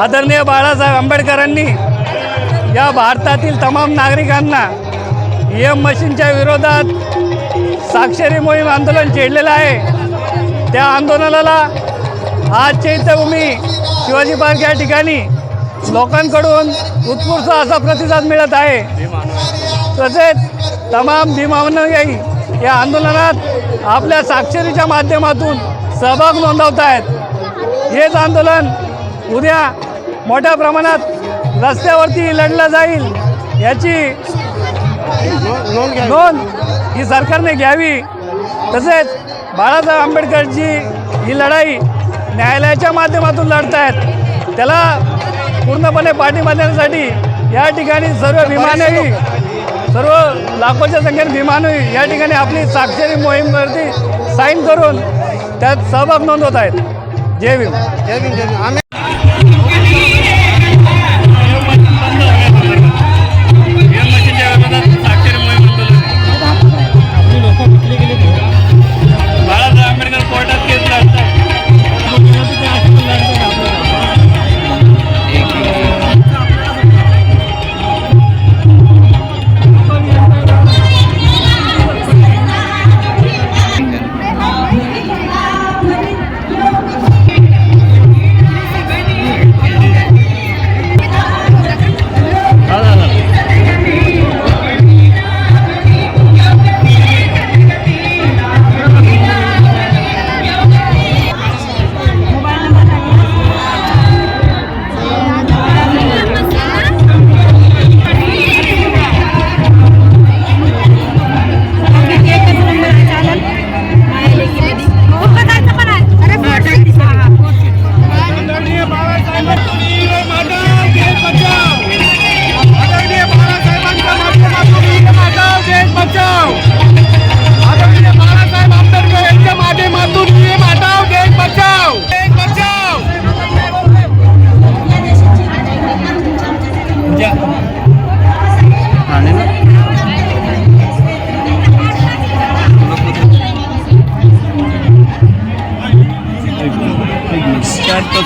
आदरणीय बाळासाहेब आंबेडकरांनी या भारतातील तमाम नागरिकांना ई एम मशीनच्या विरोधात साक्षरी मोहीम आंदोलन छेडलेलं आहे. त्या आंदोलनाला आज चैत्यभूमी शिवाजी पार्क या ठिकाणी लोकांकडून उत्स्फूर्त असा प्रतिसाद मिळत आहे. तसेच तमाम भीमानुयायी या आंदोलनात आपल्या साक्षरीच्या माध्यमातून सहभाग नोंदवत आहेत हेच आंदोलन उद्या मोठ्या प्रमाणात रस्त्यावरती लढलं जाईल याची नोंद ही सरकारने घ्यावी. तसेच बाळासाहेब आंबेडकरची ही लढाई न्यायालयाच्या माध्यमातून लढत आहेत त्याला पूर्णपणे पाठिंबा देण्यासाठी या ठिकाणी सर्व विमानही सर्व लाखोच्या संख्येने विमानही या ठिकाणी आपली साक्षरी मोहीमवरती साईन करून त्यात सहभाग नोंदवत आहेत. जय भीम. जय भीम जय भीम. आम्ही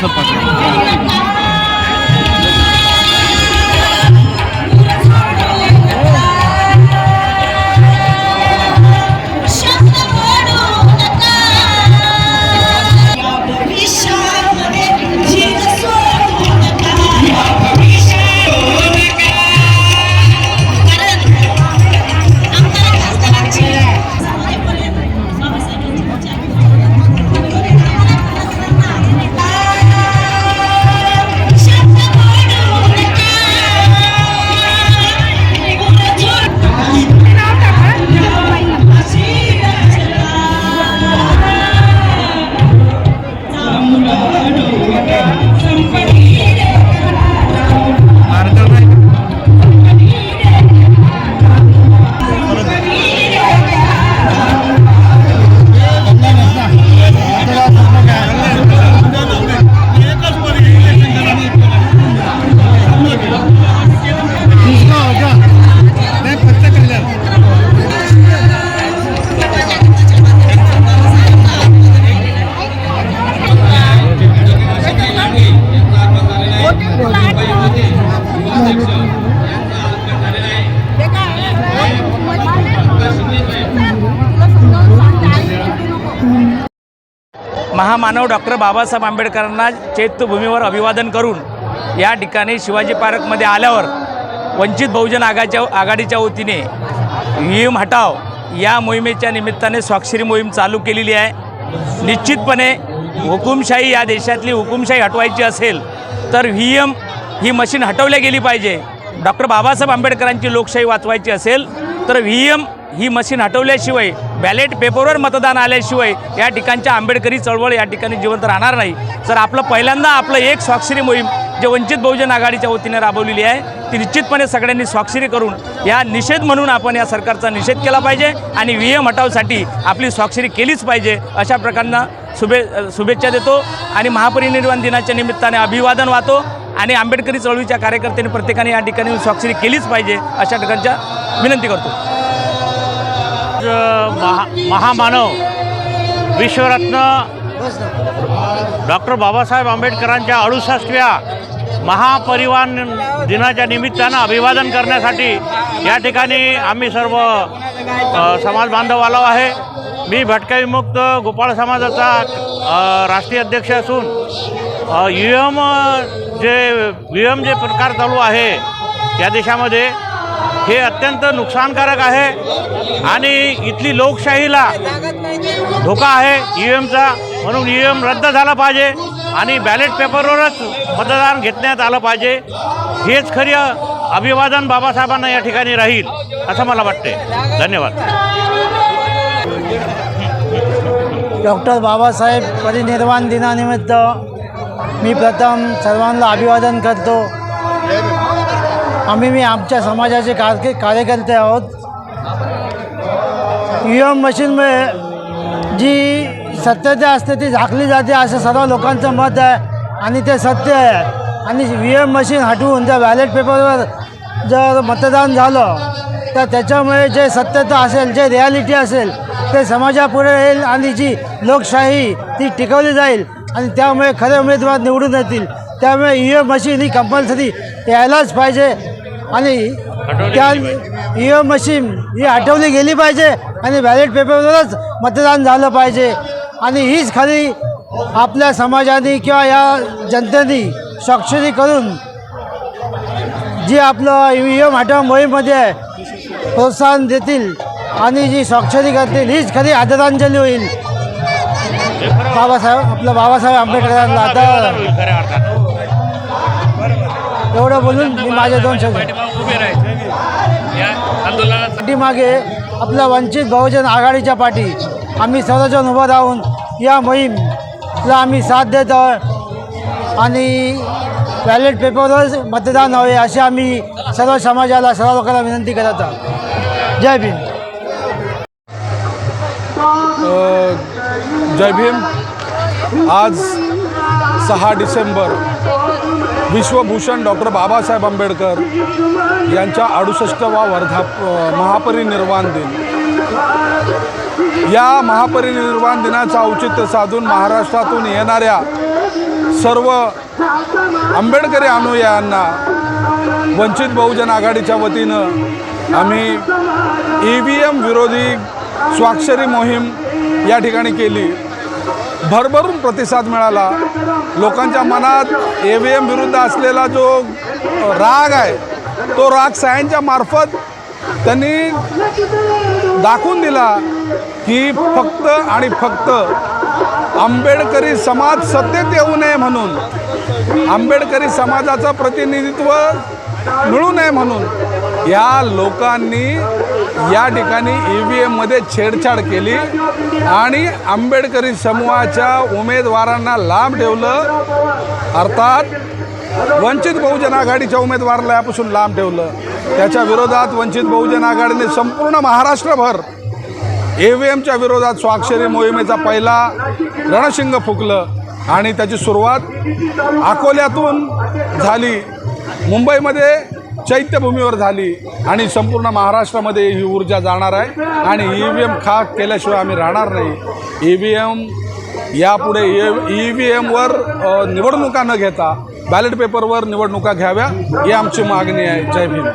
शब्द महामानव डॉक्टर बाबासाहेब आंबेडकरांना चैत्यभूमीवर अभिवादन करून या ठिकाणी शिवाजी पार्कमध्ये आल्यावर वंचित बहुजन आघाच्या आघाडीच्या वतीने व्ही हटाव या मोहिमेच्या निमित्ताने स्वाक्षरी मोहीम चालू केलेली आहे. निश्चितपणे हुकुमशाही या देशातली हुकुमशाही हटवायची असेल तर व्ही एम ही मशीन हटवल्या गेली पाहिजे. डॉक्टर बाबासाहेब आंबेडकरांची लोकशाही वाचवायची असेल तर व्ही एम ही मशीन हटवल्याशिवाय बॅलेट पेपरवर मतदान आल्याशिवाय या ठिकाणच्या आंबेडकरी चळवळ या ठिकाणी जिवंत राहणार नाही. तर आपलं पहिल्यांदा आपलं एक स्वाक्षरी मोहीम जे वंचित बहुजन आघाडीच्या वतीने राबवलेली आहे ती निश्चितपणे सगळ्यांनी स्वाक्षरी करून या निषेध म्हणून आपण या सरकारचा निषेध केला पाहिजे आणि व्ही एम हटावसाठी आपली स्वाक्षरी केलीच पाहिजे अशा प्रकारनं शुभे शुभेच्छा देतो आणि महापरिनिर्वाण दिनाच्या निमित्ताने अभिवादन वाहतो आणि आंबेडकरी चळवळीच्या कार्यकर्त्यांनी प्रत्येकाने या ठिकाणी स्वाक्षरी केलीच पाहिजे अशा प्रकारच्या विनंती करतो. महा महामानव विश्वरत्न डॉक्टर बाबासाहेब आंबेडकरांच्या अडुसष्टव्या महापरिवहन दिनाच्या निमित्तानं अभिवादन करण्यासाठी या ठिकाणी आम्ही सर्व समाज बांधव आलो आहे. मी भटकाविमुक्त गोपाळ समाजाचा राष्ट्रीय अध्यक्ष असून U M J U M J प्रकार चालू आहे या देशामध्ये हे अत्यंत नुकसानकारक आहे. आणि इथली लोकशाहीला धोका आहे. ई एमचा म्हणून ई एम रद्द झाला पाहिजे. आणि बॅलेट पेपरवरच मतदान घेतण्यात आलं पाहिजे. हेच खरी अभिवादन बाबासाहेबांना या ठिकाणी राहील असं मला वाटते धन्यवाद. डॉक्टर बाबासाहेब परिनिर्वाण दिनानिमित्त मी प्रथम सर्वांना अभिवादन करतो. आम्ही मी आमच्या समाजाचे कार कार्यकर्ते आहोत. ई एम मशीनमुळे जी सत्यता असते ती झाकली जाते असं सर्व लोकांचं मत आहे. आणि ते सत्य आहे. आणि व्ही एम मशीन हटवून जर बॅलेट पेपरवर जर मतदान झालं तर त्याच्यामुळे जे सत्यता असेल जे रियालिटी असेल ते समाजापुढे येईल आणि जी लोकशाही ती टिकवली जाईल. आणि त्यामुळे खरे उमेदवार निवडून येतील. त्यामुळे ई एम मशीन ही कंपल्सरी यायलाच पाहिजे. आणि त्या ई एम मशीन ही हटवली गेली पाहिजे आणि बॅलेट पेपरवरच मतदान झालं पाहिजे. आणि हीच खरी आपल्या समाजाने किंवा या जनतेने स्वाक्षरी करून जी आपलं ई एम हटवा मोहीममध्ये प्रोत्साहन देतील आणि जी स्वाक्षरी करतील हीच खरी आदरांजली होईल. बाबासाहेब आपलं बाबासाहेब आंबेडकरांना आता एवढं बोलून मी माझे दोन शब्द पाठीमागे आपल्या वंचित बहुजन आघाडीच्या पाठी आम्ही सर्वजण उभं राहून या मोहीमला आम्ही साथ देत आहोत. आणि बॅलेट पेपरवर मतदान हवे असे आम्ही सर्व समाजाला सर्व लोकांना विनंती करत आहोत. जय भीम. जय भीम. आज सहा डिसेंबर विश्वभूषण डॉक्टर बाबासाहेब आंबेडकर यांच्या अडुसष्टवा वर्धा महापरिनिर्वाण दिन. या महापरिनिर्वाण दिनाचं औचित्य साधून महाराष्ट्रातून येणाऱ्या सर्व आंबेडकरी अनुयायांना वंचित बहुजन आघाडीच्या वतीनं आम्ही ई व्ही एम विरोधी स्वाक्षरी मोहीम या ठिकाणी केली. भरभरून प्रतिसाद मिळाला. लोकांच्या मनात ए व्ही एम विरुद्ध असलेला जो राग आहे तो राग सायनच्या मार्फत त्यांनी दाखवून दिला की फक्त आणि फक्त आंबेडकरी समाज सत्तेत येऊ नये म्हणून आंबेडकरी समाजाचं प्रतिनिधित्व मिळू नये म्हणून या लोकांनी या ठिकाणी ई व्ही एममध्ये छेडछाड केली आणि आंबेडकरी समूहाच्या उमेदवारांना लांब ठेवलं. अर्थात वंचित बहुजन आघाडीच्या उमेदवाराला यापासून लांब ठेवलं. त्याच्या विरोधात वंचित बहुजन आघाडीने संपूर्ण महाराष्ट्रभर ए व्ही एमच्या विरोधात स्वाक्षरी मोहिमेचा पहिला रणशिंग फुकलं आणि त्याची सुरुवात अकोल्यातून झाली. मुंबईमध्ये चैत्यभूमीवर झाली आणि संपूर्ण महाराष्ट्रामध्ये ही ऊर्जा जाणार आहे आणि ई व्ही एम खाक केल्याशिवाय आम्ही राहणार नाही. ई व्ही एम यापुढे ई व्ही एमवर निवडणुका न घेता बॅलेट पेपरवर निवडणुका घ्याव्या ही आमची मागणी आहे. जय भीम.